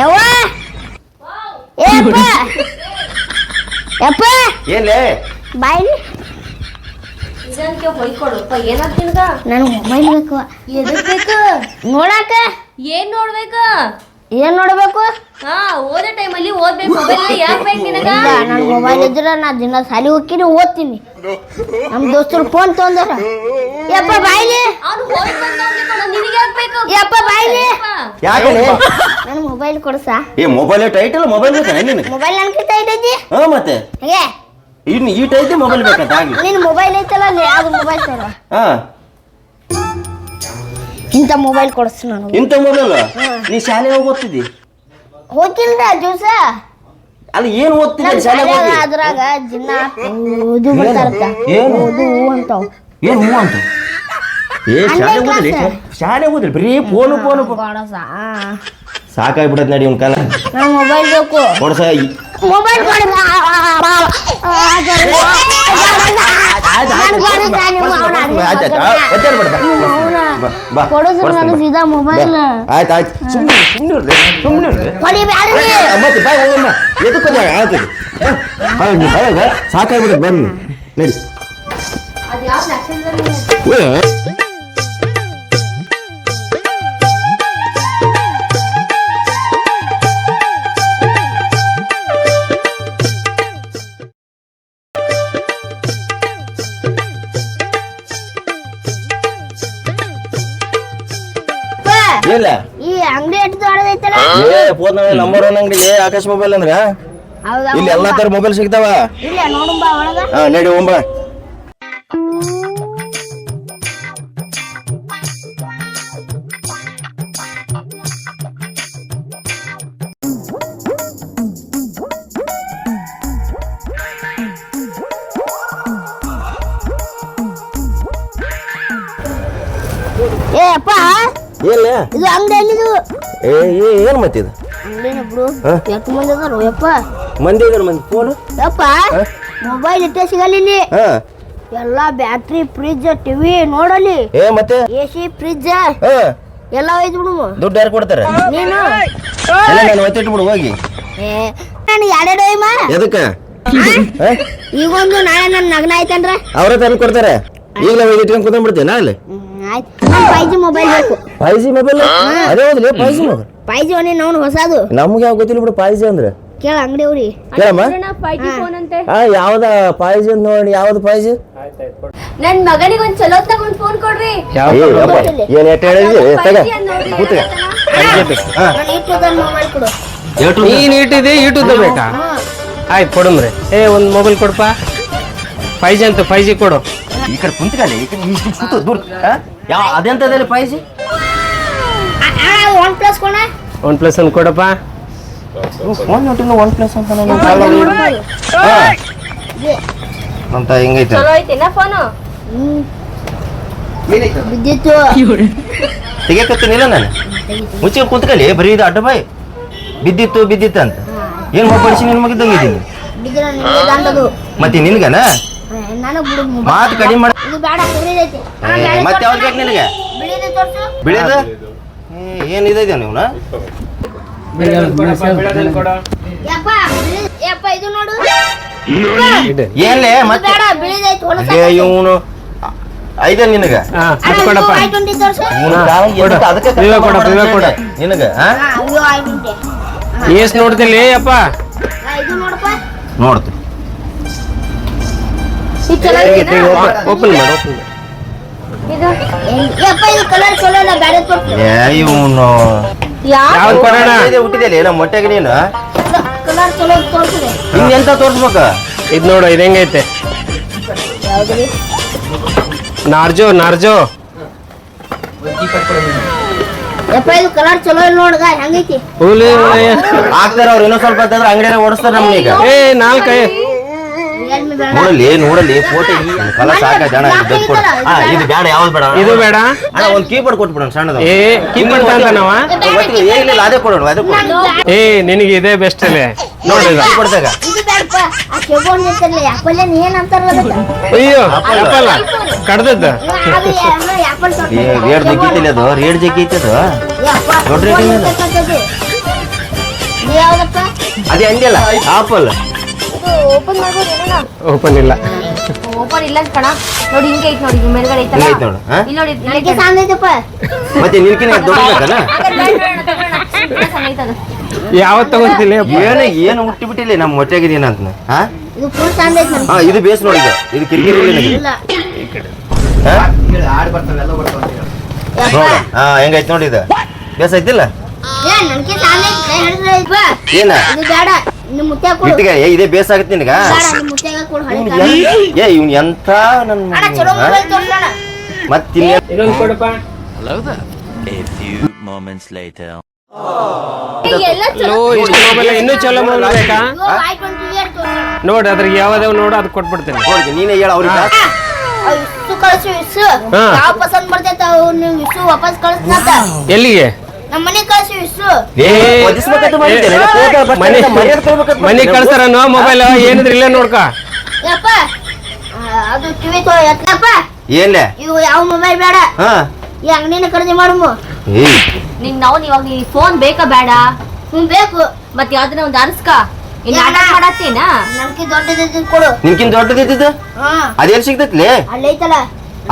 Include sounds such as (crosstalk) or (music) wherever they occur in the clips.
ಯವ್ವ? ಏ ಅಪ್ಪ ಯಪ್ಪ? ಏನ್ಲೇ? ಬಾಯ್ಲಿ ಇದಕ್ಕೆ ಹೊಯ್ಕೊಡಪ್ಪ ಏನಾಗ್ ನಿನ್ಗ ನನಗೆ ಮೊಬೈಲ್ ಬೇಕು. ಎದಕ್ ಬೇಕು? ನೋಡಾಕ? ಏನ್ ನೋಡ್ಬೇಕ? ಏನ್ ನೋಡ್ಬೇಕು? ಹಾ ಓದೋ ಟೈಮಲ್ಲಿ ಓದ್ಬೇಕು. ಮೊಬೈಲ್ ಯಾಕ್ ಬೇಕು ನಿನಗ? ಇಲ್ಲ ನನ್ ಮೊಬೈಲ್ ಇದ್ರೆ ನಾ ದಿನ ಸಾಲಿ ಹೋಗ್ತೀನಿ ಓದ್ತೀನಿ. ನಮ್ ದೋಸ್ತರು ಫೋನ್ ತೊಂದಾರ. ಯಪ್ಪ ಬಾಯ್ಲಿ. ಅವ್ನು ನಿನಗೆ ಯಾಕ್ ಬೇಕು? ಯಪ್ಪ ಬಾಯ್ಲಿ. ಯಾಕಲೇ ನನ್ ಮೊಬೈಲ್ ಕೊಡ್ಸ. ಏ ಮೊಬೈಲ್ ಟೈಟಲ್ ಮೊಬೈಲ್ ಬೇಕಾ ನಿನಗೆ? ಮೊಬೈಲ್ ನನ್ ಕಿತ್ತ ಐತೈತಿ ಹಾ ಮತ್ತೆ? ಹೇಗೆ. ಇನ್ನು ಈ ಟೈತಿ ಮೊಬೈಲ್ ಬೇಕಂತ ಆಗ್ಲಿ ನಿನ್ ಮೊಬೈಲ್ ಐತಲ್ಲ ಅಲ್ಲಿ ಅದು ಮೊಬೈಲ್ ತರ ಹಾ. ಇಂಥ ಮೊಬೈಲ್ ಕೊಡ್ಸ ನಾನು ಇಂಥ ಮೊಬೈಲ್ ನೀ ಶಾಲೆ ಹೋಗಿ ಓದ್ತಿದ್ದಿ? ಹೋಗಿಲ್ದ ದಿವಸ. ಅಲ್ಲಿ ಏನ್ ಓದ್ತಿದ್ದೆ ಹೋಗಿ? ಅದ್ರಾಗ ಓದು ಏನು? ಓದು ಹೂ ಅಂತಾವ್. ಏನ್ ಹೂ ಅಂತ ಏ ಶಾಲೆ class. ಶಾಲೆ ಓದಿಲ್ಲ ಬರೀ ಫೋನು ಫೋನು. ಸಾಕಾಗ್ಬಿಡತ್ ನಡಿ ಒಂದ್ ಕಾಲ. ಮೊಬೈಲ್ ಬೇಕು. ಕೊಡ್ಸ ಮೊಬೈಲ್ ಸೀದಾ ಮೊಬೈಲ್ ಆಯ್ತು ಆಯ್ತು ಸುಮ್ಮನೆ ಸುಮ್ಮನೆ ಸುಮ್ಮನೆ ಮತ್ತೆ ಬಾಯ್ ಹೋಗಮ್ಮ ಎದಕ್ಕೆ ಆಗ್ತದೆ ಸಾಕಾಗ್ಬಿಡತ್ ಬನ್ನಿ ನಡಿ ಫೋನ್ ನಂಬರ್ ಒನ್ ಅಂಗಡಿ. ಆಕಾಶ್ ಮೊಬೈಲ್ ಅಂದ್ರ? ಹೌದಾ ಇಲ್ಲಿ ಎಲ್ಲಾ ತರ ಮೊಬೈಲ್ ಸಿಗ್ತಾವ? ಹಾ ನಡಿ ಒಂಬ ಏ ಅಪ್ಪ. ಇಲ್ಲ ಇದು ಅಂಗಡಿ ಏ ಏ ಏನ್ ಮತ್ತಿದು? ಮಂದಿ ಇದಾರ ಮಂದಿ ಫೋನ್ ಯಪ್ಪ ಮೊಬೈಲ್ ಇಟ್ಟೆ ಸಿಗಲ್ಲ ಇಲ್ಲಿ ಹಾ. ಎಲ್ಲ ಬ್ಯಾಟ್ರಿ ಫ್ರಿಜ್ ಟಿವಿ ನೋಡಲಿ. ಏ ಮತ್ತೆ? ಎ ಸಿ ಫ್ರಿಜ್ ಹಾ. ಎಲ್ಲ ಒಯ್ದು ಬಿಡು. ದುಡ್ಡು ಯಾರು ಕೊಡ್ತಾರೆ? ನೀನು? ಎಲ್ಲ ನಾನು ಒತ್ತಿಟ್ಟು ಬಿಡು ಹೋಗಿ. ಏ ನಾನು ಎರಡೆರಡು ಒಯ್ಮ ಎದಕ್ಕೆ? ಈಗೊಂದು ನಾಳೆ ನನ್ನ ನಗ್ನ ಆಯ್ತಂದ್ರ? ಅವರೇ ತಂದು ಕೊಡ್ತಾರೆ? ಈಗಲೇ ಹೋಗಿ ಇಟ್ಕೊಂಡು ಕುತ್ಕೊಂಡ್ಬಿಡ್ತೀನಿ ನಾಳೆ ಹ್ಮ್, ಆಯ್ತು ನಂಗೆ ಫೈ ಜಿ ಮೊಬೈಲ್ ಬೇಕು? ಫೈವ್ ಜಿ ಮೊಬೈಲ್ ಅದೇ ಹೋದ್ಲಿ five G mobile five G ಒನಿ ಅವ್ನು ಹೊಸದು? ನಮ್ಗೆ ಯಾವ ಗೊತ್ತಿಲ್ಲ ಬಿಡು ಫೈವ್ ಜಿ ಅಂದ್ರೆ. ಕೇಳ ಅಂಗಡಿ ಅವ್ರಿ. ಕೇಳಮ್ಮ. ಪೈಜಿ ಫೋನ್ ಅಂತೆ? ಹಾ ಯಾವ್ದ ಫೈವ್ ಜಿ ಅಂತ ನೋಡಿ ಯಾವ್ದು ಫೈವ್ ಜಿ ನನ್ ಮಗನಿಗೆ ಒಂದ್ ಚಲೋ ತಗೊಂಡ್ ಫೋನ್ ಕೊಡ್ರಿ. ಏನ್ ಎಟ್ ಹೇಳಿದ್ವಿ ತಗ. ಕೂತ್ಗ. ಹಾ. ನಾನು ಇಟ್ಟು ಮೊಬೈಲ್ ಕೊಡು. ಎಷ್ಟ್ ನೀನ್ ಇಟ್ಟಿದೆ ಯೂಟ್ಯೂಬ್ ಬೇಕಾ? ಆಯ್ತು ಕೊಡಮ್ರಿ ಏ ಒಂದು ಮೊಬೈಲ್ ಕೊಡಪ್ಪ ಫೈವ್ ಜಿ ಅಂತ ಫೈ ಜಿ ಕೊಡು. ಈ ಕಡೆ ಕುಂತ್ಕಲ್ಲಿ ಈ ಕಡೆ ಇಷ್ಟು ಕೂತು ದೂರ ಹಾ? ಯಾವ ಅದೆಂತದಲ್ಲಿ ಫೈವ್ ಜಿ ಒನ್ ಪ್ಲಸ್ ಕೊಣ ಒನ್ ಪ್ಲಸ್ ಒಂದು ಕೊಡಪ್ಪ. ಫೋನ್ ನೋಟಿಲ್ಲ ಒನ್ ಪ್ಲಸ್ ಅಂತ ನಾನು ಅಂತ ಹಿಂಗೈತೆ? ಚಲೋ ಐತಿನ ಫೋನು ಬಿದ್ದಿತ್ತು ತೆಗಿಯಕತ್ತೀನಿಲ್ಲ ನಾನು? ಮುಚ್ಚಿ ಕುಂತ್ಕಲ್ಲಿ ಬರೀ ಇದು ಅಡ್ಡ ಬಾಯಿ. ಬಿದ್ದಿತ್ತು ಬಿದ್ದಿತ್ತು ಅಂತ. ಏನು ಮಾತಾಡಿಸಿ ನಿನ್ ಮಗಿದ್ದಂಗೆ ಇದ್ದೀನಿ ಮತ್ತೆ ನಿನ್ಗನ? ನನಗೆ ಬಿಡು mobile. ಮಾತು ಕಡಿಮೆ ಮಾಡ ಇದು ಬೇಡ ಕುರಿದೈತಿ ಮತ್ತೆ ಯಾವ್ದು ಬೇಕು ನಿನಗೆ? ಬಿಳಿದು ತೋರ್ಸು. ಬಿಳಿದ? ನೀವು ಯಪ್ಪ ಬಿಳಿ- ಯಪ್ಪ ಇದು ನೋಡು. ಏನ್ಲೇ ಇದು ಮತ್ತೆ? ಬೇಡ ಬಿಳಿದೈತಿ ಹೊಲಸ ಇವನು ಐದ ನಿನಗ. ಹಾ ಅದು ಕೊಡಪ್ಪ. ಐ ಟ್ವೆಂಟಿ ತೋರ್ಸು. ಇವ್ನು ಕಾಲ್ ಎದಕ್ಕೆ ಅದಕ್ಕೆ ಕರ್ಕೊಂಡ್ ಕೊಡು, ನಿನಗೆ ಇವಾಗ ಕೊಡು. ನಿನಗ ಹಾ? ಹಾ ಅಯ್ಯೋ ಐ ಟ್ವೆಂಟಿ ಏಸ್ ನೋಡ್ತಿಲ್ಲ ಅಪ್ಪ. ಇದು ನೋಡಪ್ಪ. ನೋಡ್ತು ಇದು ಓಪನ್ ಮಾಡು ಓಪನ್ ಇದು ಏನ್- ಯಪ್ಪ ಇದು ಕಲರ್ ಚಲೋ ಇಲ್ಲ ಬೇರೆ ತೋರ್ಸು ಏ ಇವನು. ಯಾವ ಯಾವ್ದು ಕೊಡೋಣ? ಹುಟ್ಟಿದೆಯಲ್ಲ ಏನೋ ಮೊಟ್ಟೆಗೆ ನೀನು? ಕಲರ್ ಚಲೋ ತೋರ್ಸಿದೆ. ಇನ್ನೆಂತ ತೋರ್ಸ್ಬೇಕ? ಇದು ನೋಡು ಇದು ಹೆಂಗೈತೆ? ಯಾವ್ದ್ರಿ ನಾರ್ಜೋ ನಾರ್ಜೋ. ಯಪ್ಪ ಇದು ಕಲರ್ ಚಲೋ ಇಲ್ಲ ನೋಡ್ಗ ಹೆಂಗೈತಿ? ಹೂಲಿ ಆಗ್ತಾರ ಅವ್ರು ಇನ್ನೊಂದ್ ಸ್ವಲ್ಪ ಅಂತಂದ್ರೆ ಅಂಗಡಿಯಾಗ ಓಡಿಸ್ತಾರ ಈಗ. ಏ ನಾಲ್ಕೈ ನೋಡಲಿ ನೋಡಲಿ ಫೋಟೋ ಕಲ ಸಾಕ ಜನ ಇದು ಕೊಡು. ಹಾ ಇದು. ಬೇಡ ಯಾವ್ದು ಬೇಡ. ಇದು ಬೇಡ? ಅಣ್ಣ ಒಂದು ಕೀಬೋರ್ಡ್ ಕೊಟ್ಬಿಡೋಣ ಸಣ್ಣದು. ಏ ಕೀಬೋರ್ಡ್ ತಂದನವ ಒತ್ತಿಗೆ ಏನಿಲ್ಲ ಅದೇ ಕೊಡೋಣ ಅದೇ ಕೊಡು ಏ ನಿನಗೆ ಇದೇ ಬೆಸ್ಟ್ ಅಲ್ಲೇ. ನೋಡಿ ಇದು. ಕೊಡ್ದಾಗ ಇದು ಬೇಡಪ್ಪ ಆ ಕೆಬೋನ್ ಇರ್ತಲ್ಲ ಆಪಲ್ ಏನ್ ಏನ್ ಅಂತಾರಲ್ಲ ಅದಕ್ಕ? ಅಯ್ಯೋ ಆಪಲ್ ಕಡ್ದದ್ದು? ಅದು ಏನೋ ಆಪಲ್ ಏ ರೇಟ್ ಜಗ್ಗಿತಿಲ್ಲ ಅದು ರೇಟ್ ಜಗ್ಗಿತ್ತು ಅದು. ಯಪ್ಪ ದೊಡ್ಡ ರೇಟ್ ಏನಿಲ್ಲ. ತರ್ತೈತಿ. ಇದು ಯಾವ್ದಪ್ಪ? ಅದೇ ಅಂದಿಲ್ಲ ಆಪಲ್ ಇದು ಓಪನ್ ಮಾಡ್ಬೋದು ಏನೋ ಓಪನ್ ಇಲ್ಲ. ಓಪನ್ ಇಲ್ಲ ಕಣ. ನೋಡಿ ಹಿಂಗೆ ಐತ್ ನೋಡಿ ಮೇಲ್ಗಡೆ ಐತಲ್ಲ? ಐತೆ ನೋಡು, ಹಾ? ಇಲ್ಲಿ ನೋಡಿ ಇಲ್ಲಿ ನನಗೆ ಐತೆ. ಮತ್ತೆ ನಿನ್ಕಿನ ದೊಡ್ಡ ಬೇಕನ ಹಾಗಾದ್ರೆ ಬೇಡ, ಬೇಡ, ತಗೊಳ್ಳೋಣ. ತುಂಬಾ ಸಣ್ಣ ಐತೆ ಅದು. ಯಾವತ್ ತಗೊಂತಿಲ್ಲ ಏನು ಏನು ಹುಟ್ಟಿ ಬಿಟ್ಟಿಲ್ಲ ನಮ್ಮ ಹೊಟ್ಟೆಗಿದೀನ ಅಂತ ಹಾ ಇದು ಫುಲ್ ಸಾಂದೈತ್ ನನಗೆ ಹಾ ಇದು ಬೇಸ್ ನೋಡಿ ಇದು ಇದು ಕಿರಿಕಿರಿ ಇಲ್ಲ. ನನಗೆ ಇಲ್ಲ ಹಾ? ಯಪ್ಪ ನೋಡ ಹಾ ಹೆಂಗೈತ್ ನೋಡಿ ಇದು. ಬೇಸ್ ಐತಿಲ್ಲ? ಏ ನನಗೆ ಸಾಂದೈತ್ ಕೈ ಹಿಡಿದ್ರೆ ಐತಪ್ಪ ಏನ? ಇದು ಬೇಡ. ನಿಮ್ಮ ಮುತ್ಯ ಕೊಡು. ಇಟ್ಟಿಗೆ ಏ ಇದೇ ಬೇಸ್ ಆಗತ್ತೆ ನಿನಗ? ಬೇಡ ನಿಮ್ಮ ಮುತ್ಯಾಗ ಕೊಡು ಹಳೆ ಇವ್ನ್ ಕಾಲ. ಎನ್- ಏ ಇವ್ನ್ ಎಂತ ನನ್ನ ಅಣ್ಣ ಚಲೋ ಮೊಬೈಲ್ ತೋರ್ಸೋಣ ಮತ್ತಿನ್ನ? ಇನ್ನೊಂದು ಕೊಡಪ್ಪ A few moments later. ಏ, ಎಲ್ಲ ಚಲೋ. ಲೋ ಇಷ್ಟು ಮೊಬೈಲ್ ಇನ್ನೂ ಚಲೋ ಮೊಬೈಲ್ ಬೇಕಾ? ಇದು ಐ ಟ್ವೆಂಟಿ ಇಯರ್ ತೋರ್ಸೋಣ ನೋಡ್ ಅದ್ರಿಗೆ ಯಾವ್ದಾವ್ ನೋಡು ಅದು ಕೊಟ್ಬಿಡ್ತೇನೆ. ನೋಡಿ ನೀನೇ ಹೇಳ ಅವ್ರಿಗೆ. ಅವ್ ಇಷ್ಟು ಇಸು ಹಾ. ಯಾವ ಪಸಂದ್ ಬರ್ತೈತೆ ಅವ್ ನೀವು ಇಸು ವಾಪಸ್ ಕಳಿಸ್ನಂತ ಎಲ್ಲಿಗೆ? ನಮ್ಮ ಮನೆ ಕಳ್ಸು ಇಸು ಮನೆ. ಕಳ್ಸಾರನೋ ಮೊಬೈಲ್ ಏನಿದ್ರೆ ಇಲ್ಲೇ ನೋಡ್ಕ. ಯಪ್ಪ ಅದು ಟಿವಿ ತೋ ಎತ್ತಪ್ಪ ಏನ್ಲೆ? ಇವು ಯಾವ ಮೊಬೈಲ್ ಬೇಡ. ಹಾ. ಈ ಅಂಗಡಿನ ಖರೀದಿ ಮಾಡಮು. ನಿಂಗ್ ನಾವು ಇವಾಗ ನೀ ಫೋನ್ ಬೇಕಾ ಬೇಡ? ಹ್ಮ್ ಬೇಕು. ಮತ್ ಯಾವ್ದನ್ನ ಒಂದ್ ಅರ್ಸ್ಕ. ಮಾಡತ್ತೇನ? ನಮ್ಗೆ ದೊಡ್ಡದಿದ್ದು ಕೊಡು. ನಿನ್ಕಿನ್ ದೊಡ್ಡದಿದ್ದು ಹಾ. ಅದೆಲ್ಲಿ ಸಿಗ್ತೈತ್ಲೆ? ಅಲ್ಲೈತಲ್ಲ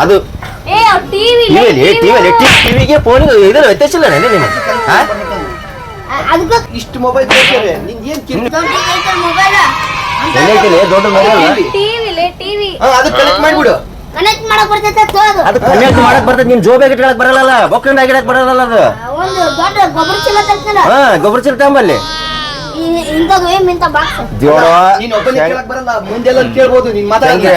ಅದು ಟಿವಿಲಿ ಟಿವಿಲಿ ಟಿವಿಗೆ ಫೋನ್ ಇದ್ರ ವ್ಯತ್ಯಾಸ ಇಲ್ಲ ನೆನೆ ಅದಕ್ಕೆ ಇಷ್ಟು ಮೊಬೈಲ್ ನಿಂದು ಏನು ಮೊಬೈಲ್ ದೊಡ್ಡ ಮೊಬೈಲ್ ಟಿವಿಲೆ ಟಿವಿ. ಅದು ಕನೆಕ್ಟ್ ಮಾಡಿಬಿಡು. ಕನೆಕ್ಟ್ ಮಾಡಕ್ ಬರ್ತೈತೆ ಅದು ಅದು ಕನೆಕ್ಟ್ ಮಾಡಕ್ ಬರ್ತದ ನಿನ್ ಜೋಬಾಗ ಇಟ್ಕೊಳಕ್ ಬರಲ್ಲ ಬೊಕ್ಕಂಡ ಇಡಕ್ ಬರಲ್ಲ ಅದು. ಒಂದು ದೊಡ್ಡ ಗೊಬ್ಬರ ಚೀಲ ಹಾ ಗೊಬ್ಬರ ಚೀಲ ತಗೊಂಬಲ್ಲಿ. ಇಂಥದ್ದು ಏನ್ ಇಂಥ ಬಾಕ್ಸ್ ಜೋಡ ನೀನ್ ಒಬ್ಬನೇ ಕೇಳಕ್ ಬರಲ್ಲ ಮುಂದೆಲ್ಲ ಕೇಳ್ಬೋದು ನೀನ್ ಹೆಂಗೆ?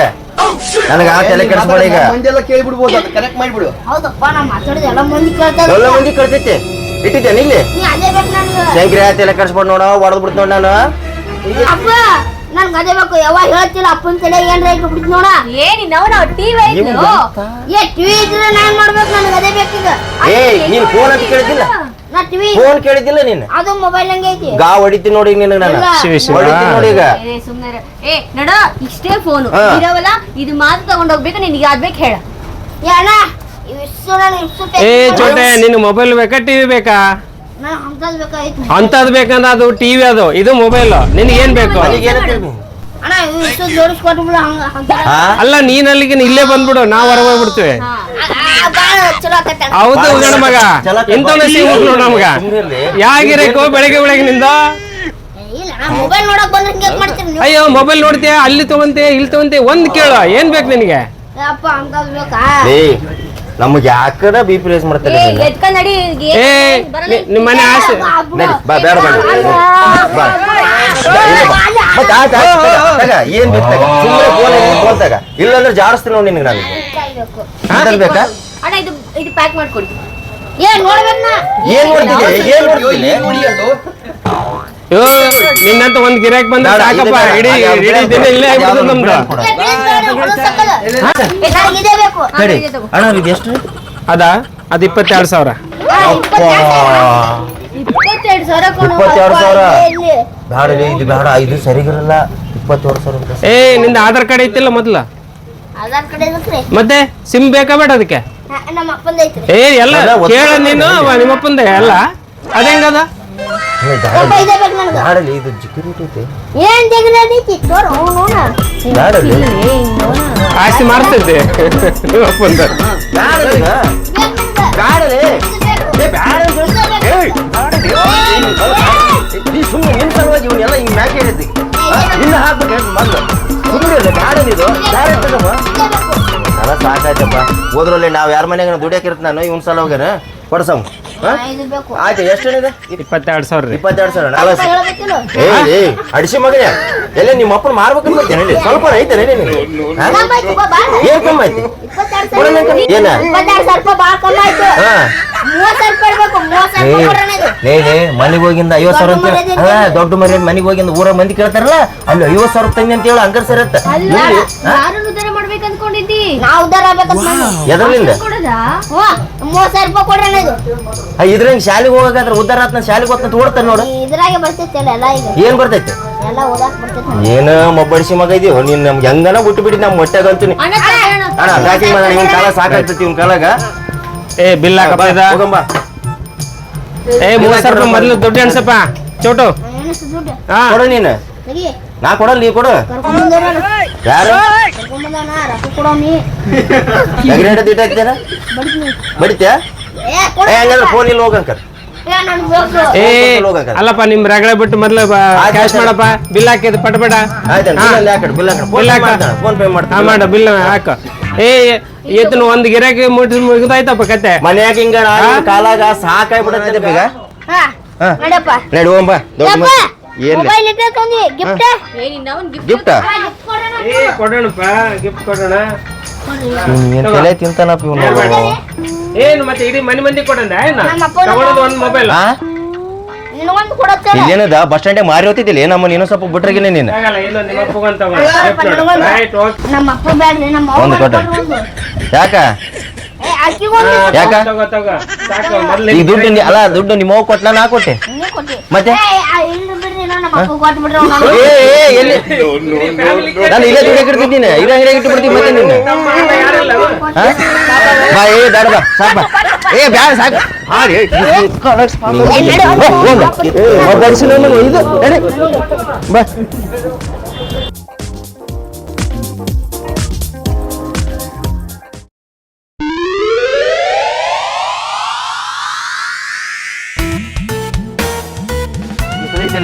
ನನಗ ಆ ತಲೆ ಕೆಡಿಸ್ಬೇಡ ಈಗ. ಮುಂದೆಲ್ಲ ಕೇಳ್ಬಿಡ್ಬೋದು ಅದು ಕನೆಕ್ಟ್ ಮಾಡ್ಬಿಡು. ಹೌದಪ್ಪ ನಾ ಮಾತಾಡಿದ ಎಲ್ಲ ಮಂದಿ ಕೇಳ್ತಾರೆ ಎಲ್ಲ ಮಂದಿ ಕಳ್ತೈತಿ ಇಟ್ಟಿದ್ದೆ ಇಲ್ಲಿ ಶಂಕ್ರಿ ಆ ತಲೆ ಕೆಡಿಸ್ಬೇಡ ನೋಡ ಹೊಡೆದ್ ಬಿಡ್ತು ನೋಡ ನಾನು. ಅಪ್ಪ ನನ್ಗೆ ಅದೇ ಬೇಕು. ಯಾವಾಗ ಹೇಳ್ತಿಲ್ಲ ಅಪ್ಪನ ತಲೆ ಏನ್ರ ಇಟ್ಟು ಬಿಡ್ತು ನೋಡ. ಏನಿ ನಾವು ನಾವು ಟಿವಿ ಐತಿ ಏ ಟಿವಿ ಇದ್ರೆ ನಾನು ಮಾಡ್ಬೇಕು ನನಗೆ ಅದೇ ಬೇಕೀಗ ಏ ನೀನು ಫೋನ್ ಅಂತ ಕೇಳಿದ್ದಿಲ್ಲ? ಟಿವಿ ಫೋನ್ ಕೇಳಿದಿಲ್ಲ ನೀನು? ಅದು ಮೊಬೈಲ್ ಹಂಗೆ ಐತಿ. ಗಾ ಹೊಡಿತೀನಿ ನೋಡಿ ನಿನ್ನ ನಿನಗೆ ನಾನು. ಇಲ್ಲ. ಶಿವ ಶಿವ. ಹೊಡಿತೀನಿ ನೋಡಿ ಈಗ. ಏ ಸುಮ್ನೆ ಏ ನಡ ಇಷ್ಟೇ ಫೋನ್ ಹಾ. ಇರವಲ್ಲ ಇದು ಮಾತ್ರ ತಗೊಂಡೋಗ್ಬೇಕು ನಿನಗೆ ಯಾವ್ದು ಬೇಕು ಹೇಳ. ಏ ಅಣ್ಣ ನಾನು ಇಷ್ಟು ಏ ಚೋಟೆ ನಿನ್ ಮೊಬೈಲ್ ಬೇಕಾ ಟಿವಿ ಬೇಕಾ? ನಾನು ಬೇಕಾ ಬೇಕಾಗಿತ್ತು ಅಂತದ್ ಬೇಕಂದ್ರೆ ಅದು ಟಿವಿ ಅದು. ಇದು ಮೊಬೈಲ್ ನಿನಗೆ ಏನ್ ಬೇಕು? ನನಗೆ ಏನಂತ ಅಲ್ಲ ನೀನ್ ಅಲ್ಲಿಗೆ ಇಲ್ಲೇ ಬಂದ್ಬಿಡು ನಾವ್ ಹೊರಗೆ ಹೋಗ್ಬಿಡ್ತೇವೆ. ಹೌದು ಗಣ ಮಗ. ಎಂತ ನಮಗ ನೋಡ್ ನಮ್ಗ ಸುಮ್ನಿರ್ಲಿ. ಯಾಗಿರೇಕೋ ಬೆಳಗ್ಗೆ ಬೆಳಗ್ಗೆ ನಿಂದ? ಇಲ್ಲ ಮೊಬೈಲ್ ನೋಡಕ್ ಬಂದ್ರೆ ಹಿಂಗೆ ಮಾಡ್ತೀರಿ ಅಯ್ಯೋ ಮೊಬೈಲ್ ನೋಡ್ತೀಯ? ಅಲ್ಲಿ ತಗೊಂತೆ ಇಲ್ಲಿ ತಗೊಂತೆ ಒಂದ್ ಕೇಳು ಏನ್ ಬೇಕು ನಿನಗೆ? ನಮಗೆ ಯಾಕಡ ಬಿ ಪಿ ರೇಸ್ ಮಾಡ್ತಾರೆ ಏ ನಿಮ್ಮ ಮನೆ ಆಸೆ. ನಡಿ, ಬಾ ಬೇಡ ಬೇಡ ಬಾ. ಮತ್ತೆ ಆಯ್ತು ಆಯ್ತು ತಗ, ತಗ, ಏನ್ ಬೇಕು ಸುಮ್ಮನೆ ಫೋನ್ ಫೋನ್ ತಗ ಇಲ್ಲಾಂದ್ರೆ ಜಾಡಿಸ್ತೀನಿ ನೋಡಿ ನಿನಗೆ ನಾನು. ಬೇಕಾ? ಅಣ್ಣ ಇದು ಇದು ಪ್ಯಾಕ್ ಮಾಡ್ಕೊಡಿ. ಏ ನೋಡ್ಬೇಕು ನಾ ಏನ್ ನೋಡ್ತೀನಿ ಏನ್ ಅಯ್ಯೋ, ನಿನ್ನಂತ ಒಂದ್ ಗಿರಾಕ್ ಬಂದ ಸಾಕಪ್ಪ. ಇಡೀ ಇಡೀ ದಿನ ಇಲ್ಲೇ ಆಗ್ಬಿಡ್ತದೆ ನಮ್ದು. ಅಣ್ಣ ಇದು ಎಷ್ಟು? ಅದ ಅದು ಇಪ್ಪತ್ತೆರಡು ಸಾವಿರ. ಆ, ಇಪ್ಪತ್ತೆರಡು ಸಾವಿರ. ಕೊಡು. ಇಪ್ಪತ್ತೆರಡು ಸಾವಿರ. ಅಪ್ಪ, ಇಲ್ಲಿ, ಇಲ್ಲಿ. ಬೇಡ ಇದು ಬೇಡ ಇದು ಸರಿಗಿರಲ್ಲ. ಇಪ್ಪತ್ತೇಳು ಸಾವಿರ ಏ ನಿಂದ ಆಧಾರ್ ಕಾರ್ಡ್ ಐತಿಲ್ಲ ಮೊದ್ಲ? ಆಧಾರ್ ಕಾರ್ಡ್ ಇದಕ್ರಿ ಮತ್ತೆ ಸಿಮ್ ಬೇಕಾ ಬೇಡ ಅದಕ್ಕೆ? ಏ ಎಲ್ಲ ಕೇಳ ನೀನು ನಿಮ್ಮಪ್ಪಂದೆ ಎಲ್ಲ ಅದೇಂಗದ ಬ್ಯಾಡಲಿ ಇದು ಜಿಕ್ಕಿ ಐತೆ ಏನ್ ತೋರು ನೋಡ. ಬ್ಯಾಡಲಿ ಬ್ಯಾಡಲಿ ನನಗೆ. ಬ್ಯಾಡಲಿ ಏ ಬ್ಯಾಡಲಿ. ನೀ ಸುಮ್ಮನೆ ಸಲುವಾಗಿ ಇವನ್ನೆಲ್ಲ ಹಿಂಗ್ ಮ್ಯಾಕೆ ಹೇಳಿದ್ದಿ. ಇನ್ನು ಹಾಕ್ಬೇಕು ಮೊದ್ಲು ಸುಮ್ಮನೆ ಇಲ್ಲ ಬ್ಯಾಡ ಇದು. ಬ್ಯಾಡ ತಗಮ್ಮ ಎಲ್ಲ ಸಾಕಾಯ್ತಪ್ಪ. ಹೋದ್ರಲ್ಲಿ ನಾವು ಯಾರ ಮನೆಗೆ ದುಡಿಯಾಕಿರ್ತ ನಾನು ಇವ್ನ ಸಲ ಹೋಗ್ಯಾನ? ಕೊಡ್ಸವ್ ಆಯ್ತು ಎಷ್ಟೇನಿದೆ ಇಪ್ಪತ್ತೆರಡು ಸಾವಿರ ರೀ. ಇಪ್ಪತ್ತೆರಡು ಸಾವಿರ ಏಯ್ ಅಡಿಸಿ ಮಗನೇ. ಎಲ್ಲ ನಿಮ್ಮ ಅಪ್ಪನ ಮಾರ್ಬೇಕು ಅಂತ ಹೇಳಿ ಸ್ವಲ್ಪ ಐತೆ. ಏನ್ ಕಮ್ಮಿ ಏನ ಕಮ್ಮಿ ಹಾ. ಲೇ ಮನೆಗೆ ಹೋಗಿಂದ ಐವತ್ತು ಸಾವಿರ ಅಂತ ಅಲ್ಲ ದೊಡ್ಡ ಮನೆ ಮನೆಗೆ ಹೋಗಿಂದ ಊರ ಮಂದಿ ಕೇಳ್ತಾರಲ್ಲ ಅಲ್ಲಿ ಐವತ್ ಸಾವಿರ ತಂಗಿ ಅಂತ ಹೇಳಿ ಹಂಗಾರ ಸರ್ ಮಾಡಿ ಎದರ್ಲಿಂದ? ಇದ್ರಂಗ ಶಾಲೆಗೆ ಹೋಗಾದ್ರೆ ಉದ್ದಾರ ಆತ್ನ ಶಾಲೆಗೆ ಹೋಗ್ತಾ ಓಡ್ತಾನೆ ನೋಡು. ಏನ್ ಬರ್ತೈತೆ? ಏನ ಮೊಬ್ಬಡಿಸಿ ಮಗ ಇದೀವ ನೀನ್ ನಮ್ಗೆ ಹೆಂಗನ ಬಿಟ್ಟು ಬಿಡಿ ನಮ್ಮ ಮೊಟ್ಟೆಗಂತೀನಿ. ಅಣ್ಣ ಕಾಲ ಸಾಕಾಗ್ತೈತಿ ಇವ್ನ ಕಾಲಾಗ. ಏ ಬಿಲ್ ಹಾಕಪ್ಪ ಇದ. ಹೋಗಂಬ ಏ ಮೂವತ್ತು ಸಾವಿರ ರೂಪಾಯಿ ಮೊದ್ಲು ದುಡ್ಡು ಅನ್ಸಪ್ಪ ಚೋಟು. ಹಾ. ಕೊಡು ನೀನು. ನಾ ಕೊಡಲ್ಲ ನೀ ಕೊಡು. ಯಾರು? (laughs) ಬಡಿತ್ಯಾ? ಏ ಹಂಗಂದ್ರೆ ಫೋನ್ ಇಲ್ಲಿ ಹೋಗಂಕರ್. ಏ. ಅಲ್ಲಪ್ಪ ನಿಮ್ ರಗಳೆ ಬಿಟ್ಟು ಮೊದ್ಲು ಕ್ಯಾಶ್ ಮಾಡಪ್ಪ. ಬಿಲ್ ಹಾಕಿದ್ ಹಾ. ಬಿಲ್ ಹಾಕಡ್ ಬಿಲ್ ಫೋನ್ ಬಿಲ್ ಪೇ ಹಾಕ. ಫೋನ್ ಪೇ ಮಾಡ್ತಾ ಮಾಡ ಬಿಲ್ ಹಾಕ. ಏ ಎತ್ತನ ಒಂದ್ ಗಿರಾಕಿ ಮುಟ್ಟಿ ಮುಗಿದಾಯ್ತಪ್ಪ ಕತೆ. ಮನ್ಯಾಗ ಹಿಂಗ ಕಾಲಾಗ ಸಾಕಾಗ್ಬಿಡತ್ತೆ ಈಗ ಹಾ ಹಾ. ನಡಪ್ಪ. ನಡಿ ಹೋಗಂಬ ಯಪ್ಪ ಏನ್ ಮೊಬೈಲ್ ಇಟ್ಟ ತಂದಿ ಗಿಫ್ಟ್ ಏ ನಿನ್ನ ಅವನ್ ಗಿಫ್ಟ್ ಗಿಫ್ಟ್ ಗಿಫ್ಟ್ ಕೊಡೋಣ. ಏ ಕೊಡೋಣಪ್ಪ ಗಿಫ್ಟ್ ಕೊಡೋಣ. ಏನ್ ತಲೆ ತಿಂತಾನಪ್ಪ ಇವನು. ಏನು ಮತ್ತೆ ಇಡೀ ಮನೆ ಮಂದಿ ಕೊಡೋಣ ಏನ? ನಮ್ಮ ಅಪ್ಪ ತಗೊಳೋದು ಒಂದ್ ಮೊಬೈಲ್ ಹಾ? ನಿನಗೊಂದು ಕೊಡತ್ತೆ ಇಲ್ಲೇನದ ಬಸ್ ಸ್ಟ್ಯಾಂಡ್ ಮಾರಿ ಹೋಗ್ತಿದ್ದಿಲ್ಲ ನಮ್ಮ ನೀನು ಸ್ವಲ್ಪ ಬಿಟ್ರೆ ನೀನು? ನಿಮ್ಮ ಅಪ್ಪ ನಮ್ಮ ಒಂದು ಕೊಟ್ಟ. ಯಾಕ? ಯಾಕ? ಮೊದ್ಲು ದುಡ್ಡು ಅಲ್ಲ ದುಡ್ಡು ನಿಮ್ಮ ಕೊಟ್ಲ ನೀ ಕೊಟ್ಟಿ? ಮತ್ತೆ? ನಾನು. ಏ ಏ ಎಲ್ಲಿ ನಾನು ಇಲ್ಲೇ ದುಡ್ಡು ಇಡ್ತಿದ್ದೀನಿ ಇದ ಹಿಂಗೆ ಇಟ್ಟು ಬಿಡ್ತೀನಿ ಮತ್ತೆ ನಿನ್ನ? ಬಾ ಏ ಬೇಡ ಬಾ ಸಾಕು ಬಾ ಏ ಬ್ಯಾಡ ಸಾಕು ಇದು ನಡಿ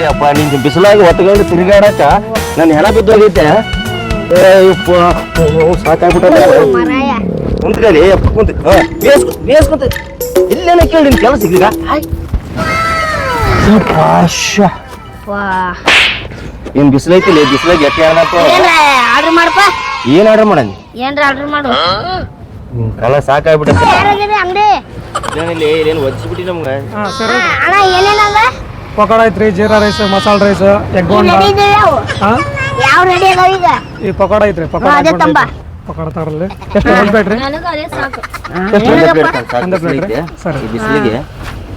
ಬಾ ಅಪ್ಪ ನಿಂಗೆ ಬಿಸಿಲಾಗಿ ಹೊತ್ಕೊಂಡು ತಿರುಗಾಡಕ ನನ್ನ ಹೆಣ ಯಪ್ಪ ಸಾಕಾಗ್ಬಿಟ್ಟೆ ಕುಂತ್ಕಲಿ ಅಪ್ಪ ಕುಂತ ಬೇಸ್ಕು ಬೇಸ್ಕೊಂತ ಇಲ್ಲೇನ ಕೇಳಿ ನಿನ್ ಕೆಲಸ ವಾ ಏನ್ ಬಿಸಿಲೈತಿಲ್ಲ ಬಿಸಿಲಾಗ ಎಟ್ಟೆ ಏನ್ರ ಆರ್ಡರ್ ಮಾಡಪ್ಪ ಏನ್ ಆರ್ಡರ್ ಮಾಡಂದಿ ಏನ್ರ ಆರ್ಡರ್ ಮಾಡು. ಕಾಲ ಸಾಕಾಗ್ಬಿಟ್ಟೆ ಅಂಗಡಿ. ಏನೋ ಏನೇನು ಒದಿಸ್ಬಿಟ್ಟಿ ನಮ್ಗೆ. ಅಣ್ಣ ಪಕೋಡ ಐತ್ರಿ jeera rice masala rice egg bonda ready ಇದೆ ಯಾವ ಹಾ ಯಾವ ರೆಡಿ ಅದಾವ ಈಗ? ಈ ಪಕೋಡ ಐತ್ರಿ ಪಕೋಡ ಅದೇ ತಂಬ. ಪಕೋಡ ತರಲಿ ಎಷ್ಟು ಒಂದು ಪ್ಲೇಟ್ ರೀ ನನಗ ಅದೇ ಸಾಕು. ಒಂದು ಪ್ಲೇಟ್ ರೀ. ಸರಿ. ಈ ಬಿಸಿಲಿಗೆ.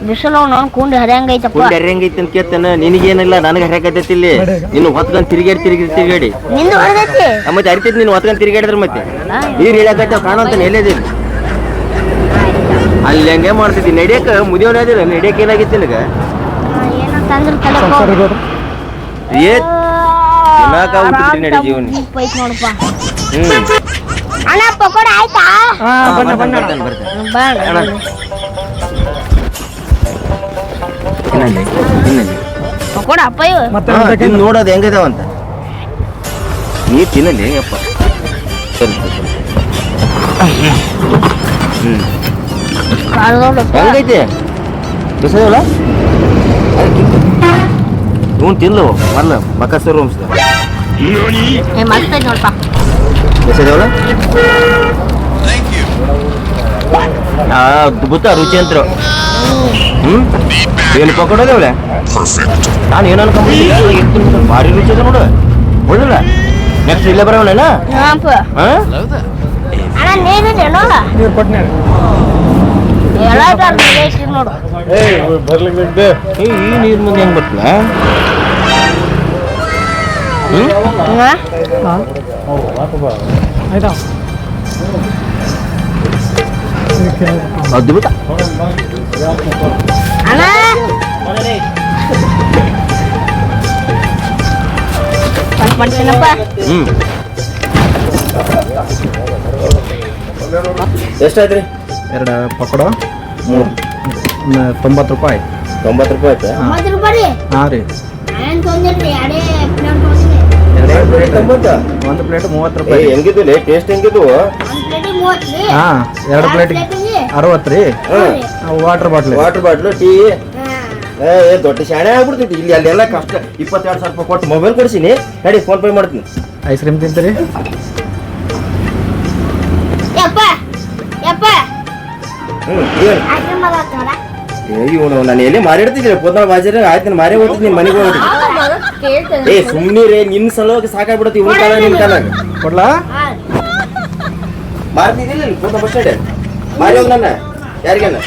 ಬಿಸಿಲು ಅವ್ನು ಕುಂಡಿ ಹರಿಯಂಗೈತಪ್ಪ ಕುಂಡ ಹೆಂಗೈತಿ ಅಂತ ಕೇಳ್ತಾನ. ನಿನಗೇನಿಲ್ಲ ನನಗೆ ಹರಿಯಾಕತ್ತೈತಿ ಇಲ್ಲಿ. ನೀನು ಹೊತ್ಕೊಂಡ್ ತಿರುಗಾಡಿ ತಿರುಗಿ ತಿರುಗಾಡಿ ನಿಂದು ಮತ್ತೆ ಅರಿತೈತಿ ನೀನು ಹೊತ್ಕೊಂಡ್ ತಿರುಗಾಡಿದ್ರೆ ಮತ್ತೆ? ನೀರು ಇಳಿಯಾಕತ್ತಾವ ಕಾಣಂತಾನೆ ಎಲ್ಲೇದಿ ಅಲ್ಲಿ ಹಂಗೆ ಮಾಡ್ತೈತಿ ನಡಿಯಕ್ಕೆ ಮುದಿಯೋನ ನಡಿಯಕ್ಕೆ ನಡಿಯಕ್ ಏನಾಗಿತ್ತು ನಿನಗ? ತಲೆ ಏ ತಿನ್ನಾಕ ನಡಿ ಜೀವನ ಐತ್ ನೋಡಪ್ಪ. ಅಣ್ಣ ಪಕೋಡ ಆಯ್ತಾ? ಹಾ ಬನ್ನ ಬನ್ನ ಬಾ ತಿನ್ನಲಿ, ತಿನ್ನಲಿ. ಪಕೋಡ ಅಪ್ಪ ಇವು ಮತ್ತೆ? ತಿಂದ್ ನೋಡೋದು ಹೆಂಗಿದಾವಂತ ನೀ ತಿನ್ನಲಿ ಸರಿ, ಸರಿ. ಹ್ಮ್. ಕಾಳ್ದೋಡಪ್ಪ ಹೆಂಗೈತಿ ಬಿಸಿದವಲ್ಲ ಇವನ್ ತಿನ್ಲು ಮೊದ್ಲು ಮಕ್ಕಸರು ರೂಮ್ಸ್ದ ಏ ಮಸ್ತ್ ಐತ್ ನೋಡಪ್ಪ ಬಿಸಿದವಲ್ಲ ಆ ಅದ್ಭುತ ರುಚಿ ಅಂತ್ರು. ಹ್ಮ್? ಏನು ಪಕೋಡದೇವಳೆ ನಾನು ಏನು ಅನ್ಕೊಂಡ್ಬಿಟ್ಟಿದ್ದೆ ಭಾರಿ ರುಚಿ ಅದ ನೋಡು. ಒಳ್ಳೆ ನೆಕ್ಸ್ಟ್ ಇಲ್ಲೇ ಬರೋಣ ಹಾಪ ಹಾ? ಏ ಈ ನೀರ್ ಮುಂದೆ ಹೆಂಗ್ ಬರ್ತಲ್ಲ ಹ್ಮ್? ಹಾ? ಆಯ್ತಾ ಅದ್ಭುತ. ಅಣ್ಣ? ಸ್ವಲ್ಪ ಮಾಡ್ತೀನಪ್ಪ. ಹ್ಮ್. ಎಷ್ಟಾಯ್ತ್ರಿ? ಎರಡು ಪಕೋಡ ಮೂರು. ತೊಂಬತ್ತು ರೂಪಾಯಿ. ತೊಂಬತ್ತು ರೂಪಾಯಿ ಆಯ್ತಾ? ಹಾಂ. ರೀ. ಒಂದು ಪ್ಲೇಟ್ ಮೂವತ್ತು ಏ ರೂಪಾಯಿ ಹೆಂಗಿದ್ದು ಟೇಸ್ಟ್ ಹೆಂಗಿದ್ದು ಹಾಂ ಎರಡು ಪ್ಲೇಟ್ ಅರವತ್ತು ರೀ. Water bottle water bottle tea ಹಾ. ಏ ಏ, ದೊಡ್ಡ ಶಾಣೆ ಆಗ್ಬಿಡ್ತೈತಿ. ಇಲ್ಲಿ ಅಲ್ಲೆಲ್ಲ ಕಷ್ಟ. ಇಪ್ಪತ್ತೆರಡು ಸಾವಿರ ರೂಪಾಯಿ ಕೊಟ್ಟು ಮೊಬೈಲ್ ಕೊಡ್ಸಿನಿ ನಡಿ ಫೋನ್ ಪೇ ಮಾಡ್ತೀನಿ. ಐಸ್ ಕ್ರೀಮ್ ತಿಂತೀರಿ? ಇವನು ನಾನು ಎಲ್ಲಿ ಮಾರಿಡ್ತಿದ್ದೆ ಪೋದ್ನಾಳ್ ಬಾಜಾರ ಆಯ್ತು ನಾನು ಮಾರೇ ಹೋಗ್ತೀನಿ ನಿಮ್ಮ ಮನೆಗೆ ಹೋಗ್ತೀನಿ ಏ ಸುಮ್ಮನಿರೇ ನಿನ್ನ ಸಲುವಾಗಿ ಸಾಕಾಗ್ಬಿಡತ್ತಿ ಇವನ ಕಾಲ ನಿನ್ನ ಕಾಲಾಗ ಕೊಡ್ಲಾ ಮಾರ್ತಿದ್ದಿಲ್ಲ ಇಲ್ಲಿ ಪೋತ ಬಸ್ ಸ್ಟ್ಯಾಂಡ್ ಮಾರಿ ಹೋಗ್ ನನ್ನ ಯಾರಿಗನ್ನ